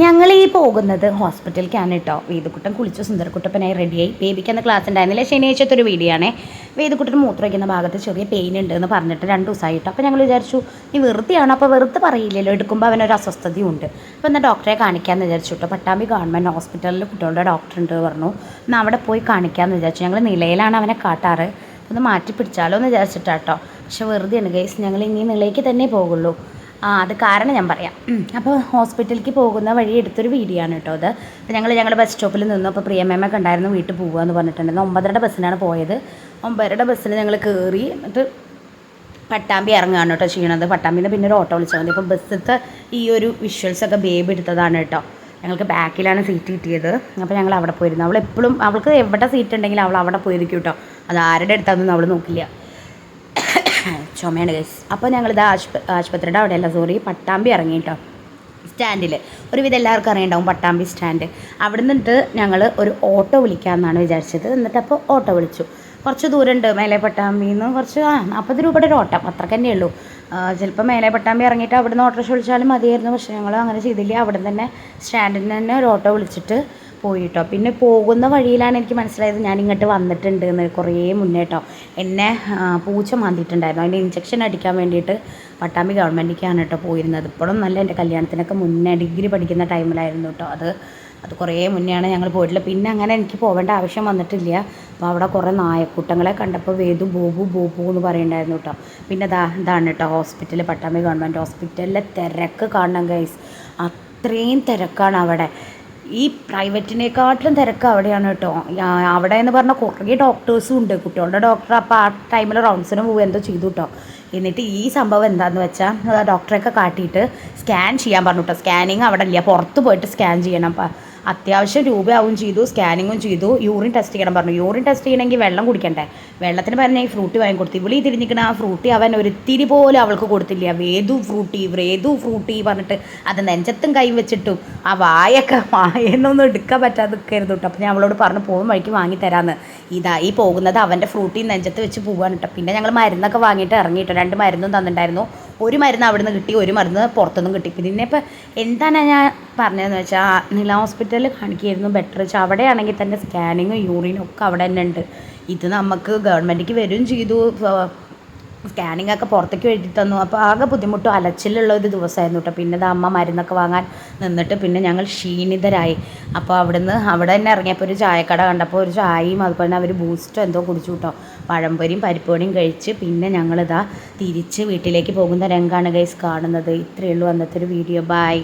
ഞങ്ങൾ ഈ പോകുന്നത് ഹോസ്പിറ്റലിലേക്കാണ് കേട്ടോ വേദക്കുട്ടൻ കുളിച്ചു സുന്ദരക്കുട്ടപ്പനായി റെഡിയായി ബേബിക്ക് അന്ന് ക്ലാസ് ഉണ്ടായിരുന്നില്ല. ശനിയാഴ്ചത്തെ ഒരു വീഡിയോ ആണേ. വേദക്കുട്ടൻ മൂത്രം വയ്ക്കുന്ന ഭാഗത്ത് ചെറിയ പെയിൻ ഉണ്ട് എന്ന് പറഞ്ഞിട്ട് രണ്ട് ദിവസമായിട്ട് അപ്പോൾ ഞങ്ങൾ വിചാരിച്ചു നീ വെറുതെയാണ്? അപ്പോൾ വെറുതെ പറയില്ലല്ലോ. എടുക്കുമ്പോൾ അവനൊരു അസ്വസ്ഥതയും ഉണ്ട് അപ്പോൾ എന്നാൽ ഡോക്ടറെ കാണിക്കാമെന്ന് വിചാരിച്ചു കേട്ടോ പട്ടാമ്പി ഗവൺമെന്റ് ഹോസ്പിറ്റലിൽ കുട്ടികളുടെ ഡോക്ടർ ഉണ്ട് പറഞ്ഞു. എന്നാൽ അവിടെ പോയി കാണിക്കാമെന്ന് വിചാരിച്ചു. ഞങ്ങൾ നിലയിലാണ് അവനെ കാട്ടാറ്. ഒന്ന് മാറ്റി പിടിച്ചാലോ എന്ന് വിചാരിച്ചിട്ടാട്ടോ പക്ഷെ വെറുതെയാണ് ഗൈസ് ഞങ്ങൾ ഇനി നിലയ്ക്ക് തന്നെ പോകുള്ളൂ. ആ അത് കാരണം ഞാൻ പറയാം. അപ്പോൾ ഹോസ്പിറ്റലിലേക്ക് പോകുന്ന വഴി എടുത്തൊരു വീഡിയോ ആണ് കേട്ടോ അത്. അപ്പോൾ ഞങ്ങൾ ഞങ്ങളുടെ ബസ് സ്റ്റോപ്പിൽ നിന്നു. അപ്പോൾ പ്രിയമേമൊക്കെ ഉണ്ടായിരുന്നു വീട്ടിൽ പോകുക എന്ന് പറഞ്ഞിട്ടുണ്ടായിരുന്നു ഒമ്പതരയുടെ ബസ്സിനാണ് പോയത്. ഒമ്പതരയുടെ ബസ്സിൽ ഞങ്ങൾ കയറി എന്നിട്ട് പട്ടാമ്പി ഇറങ്ങുകയാണ് കേട്ടോ ചെയ്യണത്. പട്ടാമ്പിന്ന് പിന്നെ ഒരു ഓട്ടോ വിളിച്ചാൽ മതി. അപ്പോൾ ബസ്സിലത്തെ ഈ ഒരു വിഷ്വൽസൊക്കെ ബേബി എടുത്തതാണ് കേട്ടോ. ഞങ്ങൾക്ക് ബാക്കിലാണ് സീറ്റ് കിട്ടിയത്. അപ്പോൾ ഞങ്ങൾ അവിടെ പോയിരുന്നു. അവൾ എപ്പോഴും അവൾക്ക് എവിടെ സീറ്റ് ഉണ്ടെങ്കിലും അവൾ അവിടെ പോയിരിക്കും കേട്ടോ. അത് ആരുടെ അടുത്താണെന്നൊന്നും അവൾ നോക്കില്ല. ചുമയാണ് ഗൈസ് അപ്പോൾ ഞങ്ങളിത് ആശുപ ആശുപത്രിയുടെ അവിടെയല്ല സോറി പട്ടാമ്പി ഇറങ്ങി കേട്ടോ സ്റ്റാൻഡിൽ ഒരുവിധം എല്ലാവർക്കും അറിയണ്ടാവും പട്ടാമ്പി സ്റ്റാൻഡ് അവിടെ നിന്നിട്ട് ഞങ്ങൾ ഒരു ഓട്ടോ വിളിക്കാമെന്നാണ് വിചാരിച്ചത്. എന്നിട്ട് അപ്പോൾ ഓട്ടോ വിളിച്ചു. കുറച്ച് ദൂരമുണ്ട് മേലെ പട്ടാമ്പിയിൽ നിന്ന് കുറച്ച് ആ നാൽപ്പത് രൂപയുടെ ഒരു ഓട്ടം. അത്ര തന്നെ ഉള്ളൂ. ചിലപ്പോൾ മേലെ പട്ടാമ്പി ഇറങ്ങിയിട്ട് അവിടുന്ന് ഓട്ടോ വിളിച്ചാലും മതിയായിരുന്നു. പക്ഷേ ഞങ്ങൾ അങ്ങനെ ചെയ്തില്ല. അവിടെ തന്നെ സ്റ്റാൻഡിൽ നിന്ന് തന്നെ ഒരു ഓട്ടോ വിളിച്ചിട്ട് പോയി കേട്ടോ പിന്നെ പോകുന്ന വഴിയിലാണ് എനിക്ക് മനസ്സിലായത് ഞാൻ ഇങ്ങോട്ട് വന്നിട്ടുണ്ട് എന്ന് കുറേ മുന്നേ കേട്ടോ എന്നെ പൂച്ച മാന്തിയിട്ടുണ്ടായിരുന്നു. അതിന്റെ ഇഞ്ചക്ഷൻ അടിക്കാൻ വേണ്ടിയിട്ട് പട്ടാമ്പി ഗവൺമെന്റിലേക്കാണ് കേട്ടോ പോയിരുന്നത്. ഇപ്പോഴും നല്ല എന്റെ കല്യാണത്തിനൊക്കെ മുന്നേ ഡിഗ്രി പഠിക്കുന്ന ടൈമിലായിരുന്നു കേട്ടോ അത്. അത് കുറേ മുന്നെയാണ് ഞങ്ങൾ പോയിട്ടുള്ളത്. പിന്നെ അങ്ങനെ എനിക്ക് പോകേണ്ട ആവശ്യം വന്നിട്ടില്ല. അപ്പോൾ അവിടെ കുറേ നായക്കൂട്ടങ്ങളെ കണ്ടപ്പോൾ വേദു ബോബു ബോബു എന്ന് പറയുന്നുണ്ടായിരുന്നു കേട്ടോ പിന്നെ ദാ ഇതാണ് കേട്ടോ ഹോസ്പിറ്റൽ പട്ടാമ്പി ഗവൺമെന്റ് ഹോസ്പിറ്റലിലെ തിരക്ക് കാണണം ഗൈസ് അത്രയും തിരക്കാണ് അവിടെ. ഈ പ്രൈവറ്റിനെക്കാട്ടിലും തിരക്ക് അവിടെയാണ് കേട്ടോ. അവിടെ എന്ന് പറഞ്ഞാൽ കുറേ ഡോക്ടേഴ്സും ഉണ്ട്. കുട്ടികളുടെ ഡോക്ടർ അപ്പോൾ ആ ടൈമിൽ റൗണ്ട്സിന് പോവുക എന്തോ ചെയ്തു കേട്ടോ. എന്നിട്ട് ഈ സംഭവം എന്താണെന്ന് വെച്ചാൽ ഡോക്ടറെയൊക്കെ കാട്ടിയിട്ട് സ്കാൻ ചെയ്യാൻ പറഞ്ഞു കേട്ടോ. സ്കാനിങ് അവിടെ ഇല്ല. പുറത്ത് പോയിട്ട് സ്കാൻ ചെയ്യണം. അപ്പം അത്യാവശ്യം രൂപയാവും ചെയ്തു സ്കാനിങ്ങും ചെയ്തു. യൂറിൻ ടെസ്റ്റ് ചെയ്യണം പറഞ്ഞു. യൂറിൻ ടെസ്റ്റ് ചെയ്യണമെങ്കിൽ വെള്ളം കുടിക്കണ്ടേ? വെള്ളത്തിന് പറഞ്ഞ ഈ ഫ്രൂട്ടി വാങ്ങി കൊടുത്തു. ഇവിളി തിരിഞ്ഞിരിക്കണ ആ ഫ്രൂട്ടി അവൻ ഒരിത്തിരി പോലും അവൾക്ക് കൊടുത്തില്ല. വേദു ഫ്രൂട്ടി വേദു ഫ്രൂട്ടി പറഞ്ഞിട്ട് അത് നെഞ്ചത്തും കൈ വെച്ചിട്ടും ആ വായൊക്കെ വായെന്നൊന്നും എടുക്കാൻ പറ്റാതെ നിൽക്കരുത് കേട്ടോ. അപ്പം ഞാൻ അവളോട് പറഞ്ഞു പോകും വഴിക്ക് വാങ്ങി തരാമെന്ന് ഇതാ ഈ പോകുന്നത് അവന്റെ ഫ്രൂട്ടി നെഞ്ചത്ത് വെച്ച് പോവാണ് കേട്ടോ. പിന്നെ ഞങ്ങൾ മരുന്നൊക്കെ വാങ്ങിയിട്ട് ഇറങ്ങിയിട്ടോ രണ്ട് മരുന്നും തന്നിട്ടുണ്ടായിരുന്നു. ഒരു മരുന്ന് അവിടെ നിന്ന് കിട്ടി ഒരു മരുന്ന് പുറത്തുനിന്നും കിട്ടി. പിന്നെ ഇപ്പം എന്താണ് ഞാൻ പറഞ്ഞതെന്ന് വെച്ചാൽ നില ഹോസ്പിറ്റലിൽ കാണിക്കുകയായിരുന്നു ബെറ്റർ വെച്ചാൽ അവിടെയാണെങ്കിൽ തന്നെ സ്കാനിങ്ങും യൂറിനും ഒക്കെ അവിടെ തന്നെ ഉണ്ട്. ഇത് നമുക്ക് ഗവൺമെന്റിക്ക് വരികയും ചെയ്തു. സ്കാനിങ് ഒക്കെ പുറത്തേക്ക് എഴുതി തന്നു. അപ്പോൾ ആകെ ബുദ്ധിമുട്ടും അലച്ചിലുള്ള ഒരു ദിവസമായിരുന്നു കേട്ടോ പിന്നെ അമ്മ മരുന്നൊക്കെ വാങ്ങാൻ നിന്നിട്ട് പിന്നെ ഞങ്ങൾ ക്ഷീണിതരായി. അപ്പോൾ അവിടുന്ന് അവിടെ തന്നെ ഇറങ്ങിയപ്പോൾ ഒരു ചായക്കട കണ്ടപ്പോൾ ഒരു ചായയും അതുപോലെ തന്നെ അവർ ബൂസ്റ്റോ എന്തോ കുടിച്ചു കേട്ടോ പഴംപൊരിയും പരിപ്പുവടിയും കഴിച്ച് പിന്നെ ഞങ്ങളിതാ തിരിച്ച് വീട്ടിലേക്ക് പോകുന്ന രംഗമാണ് ഗൈസ് കാണുന്നത്. ഇത്രയേ ഉള്ളൂ അന്നത്തെ ഒരു വീഡിയോ ബൈ